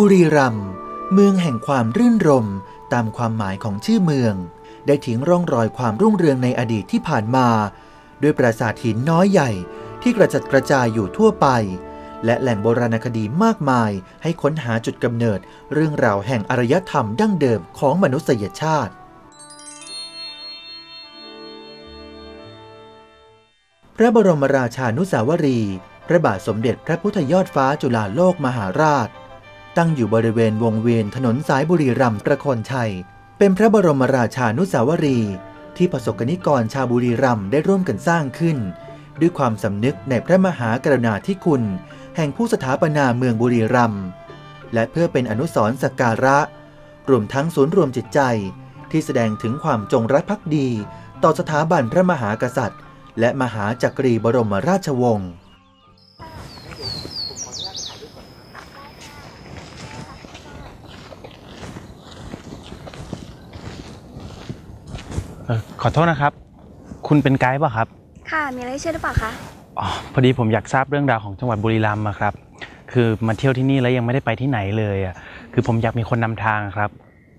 บุรีรัมย์เมืองแห่งความรื่นรมตามความหมายของชื่อเมือง ได้ทิ้งร่องรอยความรุ่งเรืองในอดีตที่ผ่านมา ด้วยปราสาทหินน้อยใหญ่ที่กระจัดกระจายอยู่ทั่วไป และแหล่งโบราณคดีมากมายให้ค้นหาจุดกำเนิด เรื่องราวแห่งอารยธรรมดั้งเดิมของมนุษยชาติ พระบรมราชานุสาวรี พระบาทสมเด็จพระพุทธยอดฟ้าจุฬาโลกมหาราช ตั้งอยู่บริเวณวงเวียนถนนสายบุรีรัมย์ประคนชัย เป็นพระบรมราชานุสาวรีย์ที่ประสบกนิกรชาวบุรีรัมย์ได้ร่วมกันสร้างขึ้น ด้วยความสำนึกในพระมหากรุณาธิคุณ แห่งผู้สถาปนาเมืองบุรีรัมย์และเพื่อเป็นอนุสรณ์สักการะ รวมทั้งศูนย์รวมจิตใจ ที่แสดงถึงความจงรักภักดี ต่อสถาบันพระมหากษัตริย์ และมหาจักรีบรมราชวงศ์ เอ่อขอโทษนะครับ คุณเป็นไกด์ป่ะครับค่ะ มีอะไรให้ช่วยหรือเปล่าคะ อ๋อพอดีผมอยากทราบเรื่องราวของจังหวัดบุรีรัมย์อะครับ คือมาเที่ยวที่นี่แล้วยังไม่ได้ไปที่ไหนเลยอะคือผมอยากมีคนนำทางครับ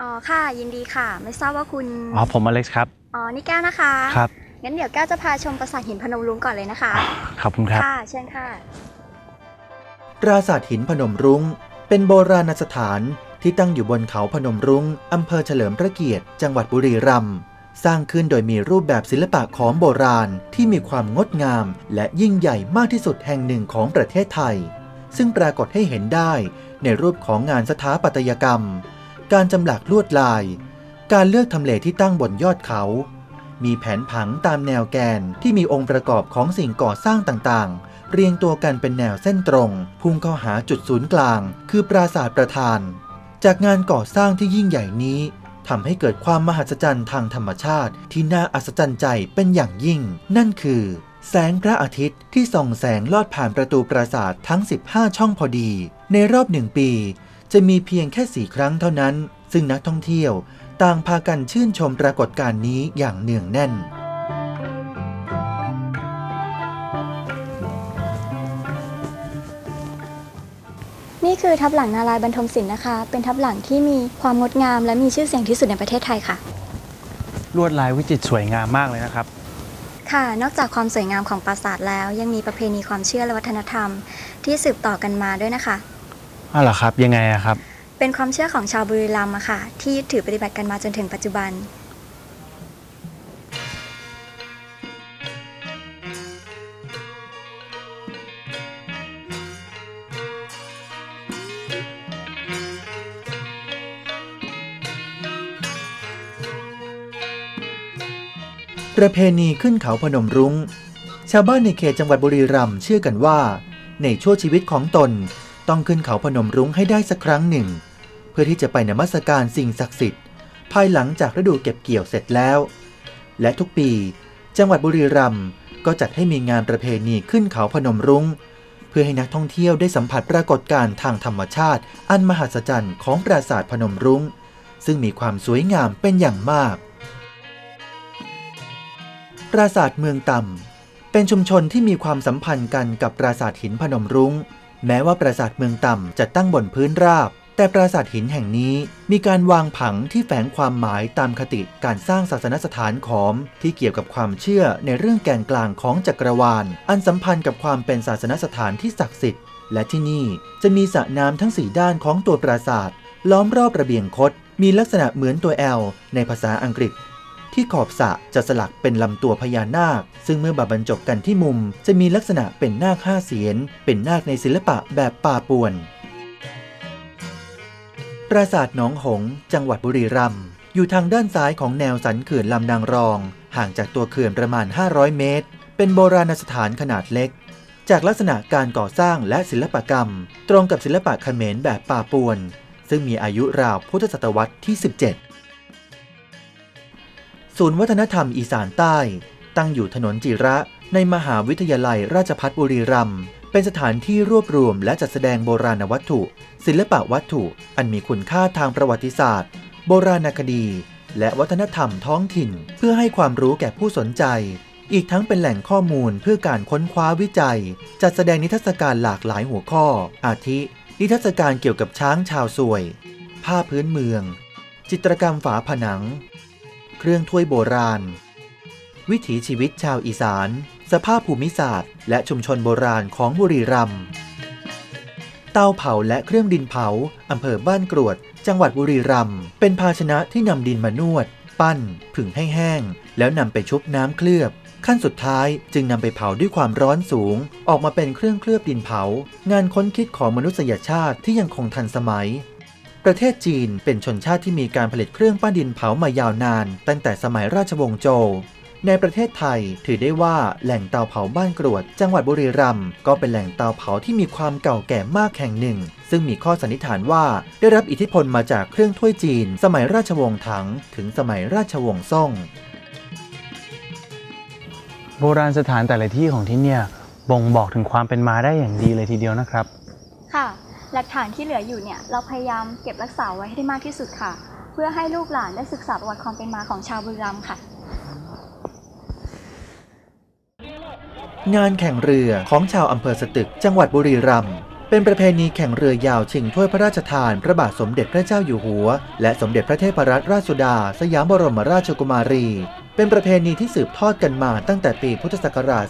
อ๋อ ค่ะ ยินดีค่ะ ไม่ทราบว่าคุณ อ๋อผมอเล็กซ์ครับอ๋อ นี่แก้วนะคะ ครับงั้นเดี๋ยวแก้วจะพาชมปราสาทหินพนมรุ้งก่อนเลยนะคะอ๋อขอบคุณครับ ค่ะ เชิญค่ะ ปราสาทหินพนมรุง้ง เป็นโบราณสถานที่ตั้งอยู่บนเขาพนมรุง้งอำเภอเฉลิมพระเกียรติ จังหวัดบุรีรัมย์ สร้างขึ้นโดยมีรูปแบบศิลปะของโบราณที่มีความงดงาม และยิ่งใหญ่มากที่สุดแห่งหนึ่งของประเทศไทย ซึ่งปรากฏให้เห็นได้ในรูปของงานสถาปัตยกรรม การจำหลักลวดลาย การเลือกทำเลที่ตั้งบนยอดเขา มีแผนผังตามแนวแกนที่มีองค์ประกอบของสิ่งก่อสร้างต่างๆ เรียงตัวกันเป็นแนวเส้นตรง พุ่งเข้าหาจุดศูนย์กลาง คือปราสาทประธาน จากงานก่อสร้างที่ยิ่งใหญ่นี้ ทำให้เกิดความมหัศจรรย์ทางธรรมชาติ ที่น่าอัศจรรย์ใจเป็นอย่างยิ่ง นั่นคือ แสงพระอาทิตย์ที่ส่องแสงลอดผ่านประตูปราสาททั้ง 15 ช่องพอดี ในรอบหนึ่งปี จะมีเพียงแค่สี่ครั้งเท่านั้น ซึ่งนักท่องเที่ยว ต่างพากันชื่นชมปรากฏการณ์นี้อย่างเนืองแน่น คือทับหลังนารายณ์บรรทมศิลป์นะคะ เป็นทับหลังที่มีความงดงาม และมีชื่อเสียงที่สุดในประเทศไทยค่ะ ลวดลายวิจิตรสวยงามมากเลยนะครับ ค่ะ นอกจากความสวยงามของปราสาทแล้ว ยังมีประเพณีความเชื่อและวัฒนธรรม ที่สืบต่อกันมาด้วยนะคะ อ้าวเหรอครับยังไงอะครับ เป็นความเชื่อของชาวบุรีรัมย์อะค่ะ ที่ยึดถือปฏิบัติกันมาจนถึงปัจจุบัน ประเพณีขึ้นเขาพนมรุง้ง ชาวบ้านในเขตจังหวัดบุรีรัมย์เชื่อกันว่า ในช่วงชีวิตของตนต้องขึ้นเขาพนมรุ้งให้ได้สักครั้งหนึ่ง เพื่อที่จะไปนมัสการสิ่งศักดิ์สิทธิ์ ภายหลังจากฤดูเก็บเกี่ยวเสร็จแล้ว และทุกปี จังหวัดบุรีรัมย์ก็จัดให้มีงานประเพณีขึ้นเขาพนมรุง้ง เพื่อให้นักท่องเที่ยวได้สัมผัสปรากฏการณ์ทางธรรมชาติ อันมหัศจรรย์ของปราสาทพนมรุง้ง ซึ่งมีความสวยงามเป็นอย่างมาก ปราสาทเมืองต่ำ เป็นชุมชนที่มีความสัมพันธ์กันกับปราสาทหินพนมรุง้ง แม้ว่าปราสาทเมืองต่ำจะตั้งบนพื้นราบ แต่ปราสาทหินแห่งนี้มีการวางผังที่แฝงความหมายตามคติการสร้างศาสนสถานขอม ที่เกี่ยวกับความเชื่อในเรื่องแกนกลางของจักรวาล อันสัมพันธ์กับความเป็นศาสนสถานที่ศักดิ์สิทธิ์ และที่นี่จะมีสระน้ำทั้งสี่ด้านของตัวปราสาทล้อมรอบระเบียงคดมีลักษณะเหมือนตัว L ในภาษาอังกฤษ ที่ขอบสระจะสลักเป็นลำตัวพญานาค ซึ่งเมื่อบรรจบกันที่มุม จะมีลักษณะเป็นนาคห้าเสียน เป็นนาคในศิลปะแบบป่าป่วน ปราสาทหนองหงส์จังหวัดบุรีรัมย์อยู่ทางด้านซ้ายของแนวสันเขื่อนลำนางรอง ห่างจากตัวเขื่อนประมาณ 500 เมตร เป็นโบราณสถานขนาดเล็ก จากลักษณะการก่อสร้างและศิลปกรรม ตรงกับศิลปะเขมรแบบป่าป่วน ซึ่งมีอายุราวพุทธศตวรรษที่ 17 ศูนย์วัฒนธรรมอีสานใต้ ตั้งอยู่ถนนจิระในมหาวิทยาลัยราชภัฏบุรีรัมย์เป็นสถานที่รวบรวมและจัดแสดงโบราณวัตถุ ศิลปะวัตถุอันมีคุณค่าทางประวัติศาสตร์ โบราณคดี และวัฒนธรรมท้องถิ่น เพื่อให้ความรู้แก่ผู้สนใจ อีกทั้งเป็นแหล่งข้อมูลเพื่อการค้นคว้าวิจัย จัดแสดงนิทรรศการหลากหลายหัวข้อ อาทิ นิทรรศการเกี่ยวกับช้างชาวสวย ผ้าพื้นเมือง จิตรกรรมฝาผนัง เครื่องถ้วยโบราณ วิถีชีวิตชาวอีสาน สภาพภูมิศาสตร์ และชุมชนโบราณของบุรีรัมย์เตาเผาและเครื่องดินเผาอำเภอบ้านกรวด จังหวัดบุรีรัมย์เป็นภาชนะที่นำดินมานวด ปั้น ผึ่งให้แห้ง แล้วนำไปชุบน้ำเคลือบ ขั้นสุดท้ายจึงนำไปเผาด้วยความร้อนสูง ออกมาเป็นเครื่องเคลือบดินเผา งานค้นคิดของมนุษยชาติที่ยังคงทันสมัย ประเทศจีนเป็นชนชาติที่มีการผลิตเครื่องปั้นดินเผามายาวนาน ตั้งแต่สมัยราชวงศ์โจวในประเทศไทยถือได้ว่าแหล่งเตาเผาบ้านกรวด จังหวัดบุรีรัมย์ก็เป็นแหล่งเตาเผาที่มีความเก่าแก่มากแห่งหนึ่ง ซึ่งมีข้อสันนิษฐานว่าได้รับอิทธิพลมาจากเครื่องถ้วยจีน สมัยราชวงศ์ถัง ถึงสมัยราชวงศ์ซ่ง โบราณสถานแต่ละที่ของที่เนี่ยบ่งบอกถึงความเป็นมาได้อย่างดีเลยทีเดียวนะครับ หลักฐานที่เหลืออยู่เนี่ยเราพยายามเก็บรักษาไว้ให้ได้มากที่สุดค่ะ เพื่อให้ลูกหลานได้ศึกษาประวัติความเป็นมาของชาวบุรีรัมย์ค่ะงานแข่งเรือของชาวอำเภอสตึก จังหวัดบุรีรัมย์เป็นประเพณีแข่งเรือยาวชิงถ้วยพระราชทาน พระบาทสมเด็จพระเจ้าอยู่หัว และสมเด็จพระเทพรัตนราชสุดา สยามบรมราชกุมารี เป็นประเพณีที่สืบทอดกันมาตั้งแต่ปีพุทธศักราช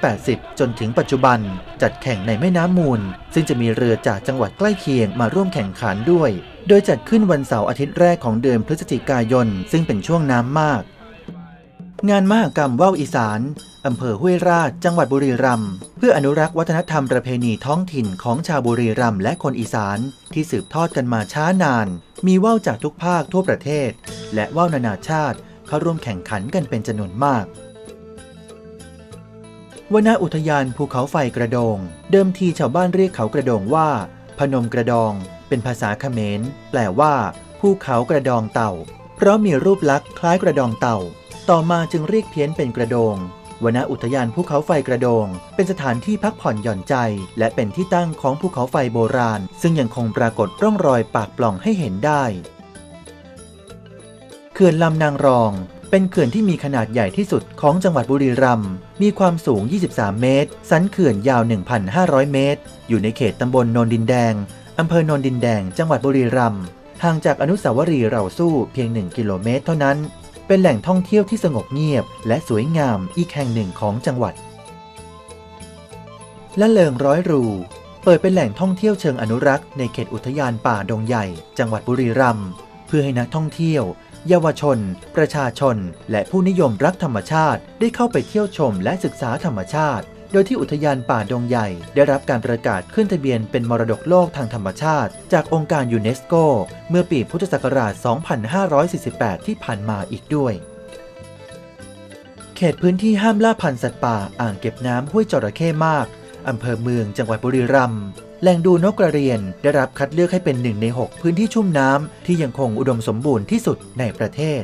2480 จนถึงปัจจุบัน จัดแข่งในแม่น้ำมูล ซึ่งจะมีเรือจากจังหวัดใกล้เคียงมาร่วมแข่งขันด้วย โดยจัดขึ้นวันเสาร์อาทิตย์แรกของเดือนพฤศจิกายน ซึ่งเป็นช่วงน้ำมาก งานมหกรรมว่าวอีสานอำเภอห้วยราช จังหวัดบุรีรัมย์เพื่ออนุรักษ์วัฒนธรรมประเพณีท้องถิ่นของชาวบุรีรัมย์และคนอีสาน ที่สืบทอดกันมาช้านาน มีว่าวจากทุกภาคทั่วประเทศ และว่าวนานาชาติ เข้าร่วมแข่งขันกันเป็นจำนวนมากวนาอุทยานภูเขาไฟกระโดง เดิมทีชาวบ้านเรียกเขากระโดงว่า พนมกระดอง เป็นภาษาเขมร แปลว่าภูเขากระดองเต่า เพราะมีรูปลักษณ์คล้ายกระดองเต่า ต่อมาจึงเรียกเพี้ยนเป็นกระโดงวนาอุทยานภูเขาไฟกระโดง เป็นสถานที่พักผ่อนหย่อนใจ และเป็นที่ตั้งของภูเขาไฟโบราณ ซึ่งยังคงปรากฏร่องรอยปากปล่องให้เห็นได้ เขื่อนลำนางรอง เป็นเขื่อนที่มีขนาดใหญ่ที่สุดของจังหวัดบุรีรัมย์ มีความสูง 23 เมตร สันเขื่อนยาว 1,500 เมตร อยู่ในเขตตำบลโนนดินแดง อำเภอโนนดินแดง จังหวัดบุรีรัมย์ ห่างจากอนุสาวรีย์เราสู้เพียง 1 กิโลเมตรเท่านั้น เป็นแหล่งท่องเที่ยวที่สงบเงียบ และสวยงามอีกแห่งหนึ่งของจังหวัด และเลิงร้อยรูเปิดเป็นแหล่งท่องเที่ยวเชิงอนุรักษ์ในเขตอุทยานป่าดงใหญ่ จังหวัดบุรีรัมย์ เพื่อให้นักท่องเที่ยว เยาวชน ประชาชน และผู้นิยมรักธรรมชาติ ได้เข้าไปเที่ยวชมและศึกษาธรรมชาติ โดยที่อุทยานป่าดงใหญ่ ได้รับการประกาศขึ้นทะเบียนเป็นมรดกโลกทางธรรมชาติ จากองค์การยูเนสโก เมื่อปีพุทธศักราช 2548 ที่ผ่านมาอีกด้วยเขตพื้นที่ห้ามล่าพันธุ์สัตว์ป่า อ่างเก็บน้ำห้วยจระเข้มาก อำเภอเมืองจังหวัดบุรีรัมย์ แหล่งดูนกกระเรียนได้รับคัดเลือกให้เป็นหนึ่งใน 6 พื้นที่ชุ่มน้ำที่ยังคงอุดมสมบูรณ์ที่สุดในประเทศ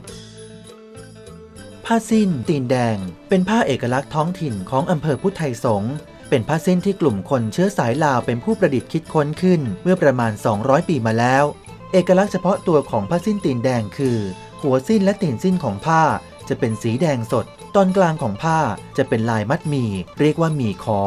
ผ้าสิ้น ตีนแดง เป็นผ้าเอกลักษณ์ท้องถิ่นของอำเภอพุทธไทยสงฆ์เป็นผ้าสิ้นที่กลุ่มคนเชื้อสายลาวเป็นผู้ประดิษฐ์คิดค้นขึ้น เมื่อประมาณ 200 ปีมาแล้ว เอกลักษณ์เฉพาะตัวของผ้าสิ้นตีนแดงคือ หัวสิ้นและตีนสิ้นของผ้า จะเป็นสีแดงสด ตอนกลางของผ้าจะเป็นลายมัดหมี่เรียกว่าหมี่ขอ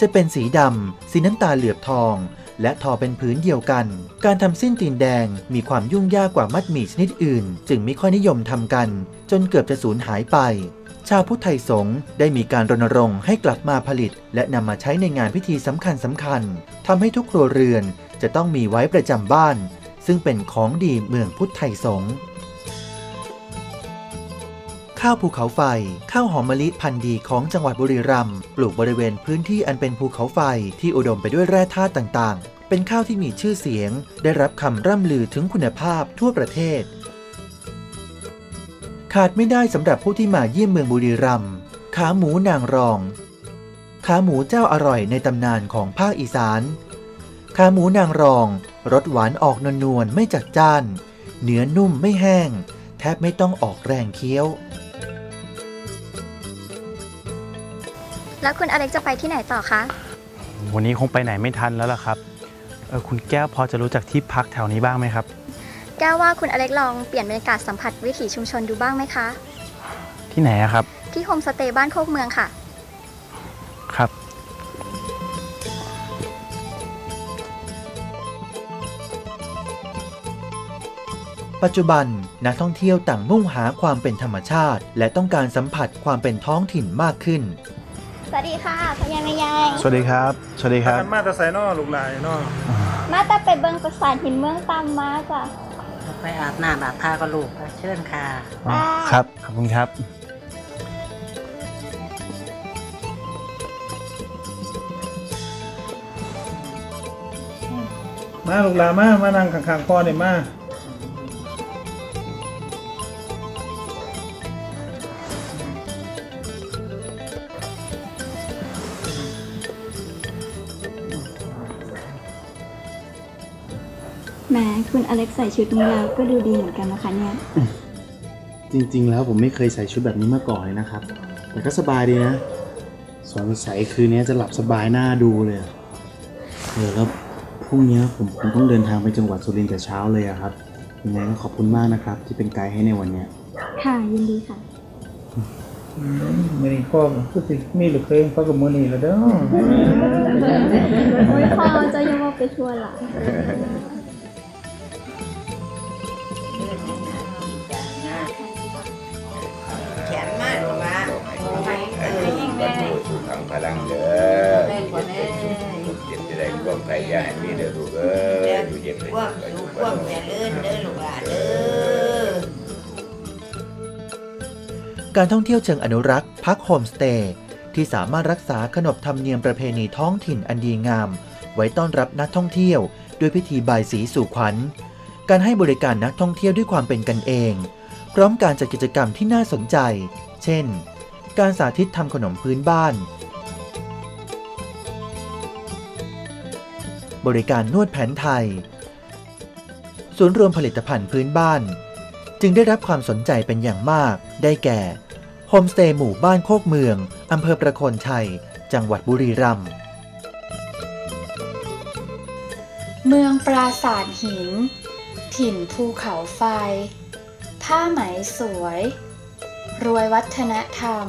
จะเป็นสีดำ สีน้ำตาลเหลือบทอง และทอเป็นผืนเดียวกัน การทำสิ้นตีนแดงมีความยุ่งยากกว่ามัดหมี่ชนิดอื่น จึงไม่ค่อยนิยมทำกัน จนเกือบจะสูญหายไปชาวพุทธไทยสงฆ์ได้มีการรณรงค์ให้กลับมาผลิต และนำมาใช้ในงานพิธีสำคัญสำคัญทำให้ทุกครัวเรือนจะต้องมีไว้ประจำบ้าน ซึ่งเป็นของดีเมืองพุทธไทยสงฆ์ ข้าวภูเขาไฟ ข้าวหอมมะลิพันธุ์ดีของจังหวัดบุรีรัมย์ปลูกบริเวณพื้นที่อันเป็นภูเขาไฟที่อุดมไปด้วยแร่ธาตุต่างๆ เป็นข้าวที่มีชื่อเสียง ได้รับคำร่ำลือถึงคุณภาพทั่วประเทศ ขาดไม่ได้สำหรับผู้ที่มาเยี่ยมเมืองบุรีรัมย์ขาหมูนางรอง ขาหมูเจ้าอร่อยในตำนานของภาคอีสานขาหมูนางรองรสหวานออกนวลๆไม่จัดจ้าน เนื้อนุ่มไม่แห้ง แทบไม่ต้องออกแรงเคี้ยว แล้วคุณอเล็กจะไปที่ไหนต่อคะ วันนี้คงไปไหนไม่ทันแล้วล่ะครับเออคุณแก้วพอจะรู้จักที่พักแถวนี้บ้างไหมครับ แก้วว่าคุณอเล็กลองเปลี่ยนบรรยากาศสัมผัสวิถีชุมชนดูบ้างไหมคะ ที่ไหนครับ ที่โฮมสเตย์บ้านโคกเมืองค่ะ ครับ ปัจจุบันนักท่องเที่ยวต่างมุ่งหาความเป็นธรรมชาติ และต้องการสัมผัสความเป็นท้องถิ่นมากขึ้น สวัสดีค่ะพยายามยายสวัสดีครับ สวัสดีครับ มาแตะไซนอลูกหลายเนาะมาแต่ไปเบิงประสานหินเมืองตามมาจ้ะไปอาบน้ำอาบท่าก็ลูกค่ะเชิญค่ะครับ ขอบคุณครับมาลูกหลานมา มานั่งข้างๆพ่อเนี่ยมา มคุณอเล็กใส่ชุดนี้แล้วก็ดูดีเหมือนกันนะคะเนี่ย จริง ๆ แล้วผมไม่เคยใส่ชุดแบบนี้มาก่อนเลยนะครับ แต่ก็สบายดีนะสงสัยคืนนี้จะหลับสบายหน้าดูเลยอะเออแล้วพรุ่งนี้ผมผมต้องเดินทางไปจังหวัดสุรินทร์แต่เช้าเลยอะครับยังไงก็ขอบคุณมากนะครับ ที่เป็นไกด์ให้ในวันเนี้ยค่ะยินดีค่ะ มือนี้พ่อก็คือสิมีลูกเคยพ่อกับมือนี้แล้วเด้อ โอ้ยพอจะยังว่าไปชวนล่ะ การท่องเที่ยวเชิงอนุรักษ์พักโฮมสเตย์ที่สามารถรักษาขนบธรรมเนียมประเพณีท้องถิ่นอันดีงาม ไว้ต้อนรับนักท่องเที่ยวด้วยพิธีบายสีสู่ขวัญ การให้บริการนักท่องเที่ยวด้วยความเป็นกันเอง พร้อมการจัดกิจกรรมที่น่าสนใจ เช่น การสาธิตทำขนมพื้นบ้าน บริการนวดแผนไทย ศูนย์รวมผลิตภัณฑ์พื้นบ้าน จึงได้รับความสนใจเป็นอย่างมาก ได้แก่โฮมสเตย์หมู่บ้านโคกเมือง อำเภอประโคนชัย จังหวัดบุรีรัมย์ เมืองปราสาทหิน ถิ่นภูเขาไฟ ผ้าไหมสวย รวยวัฒนธรรม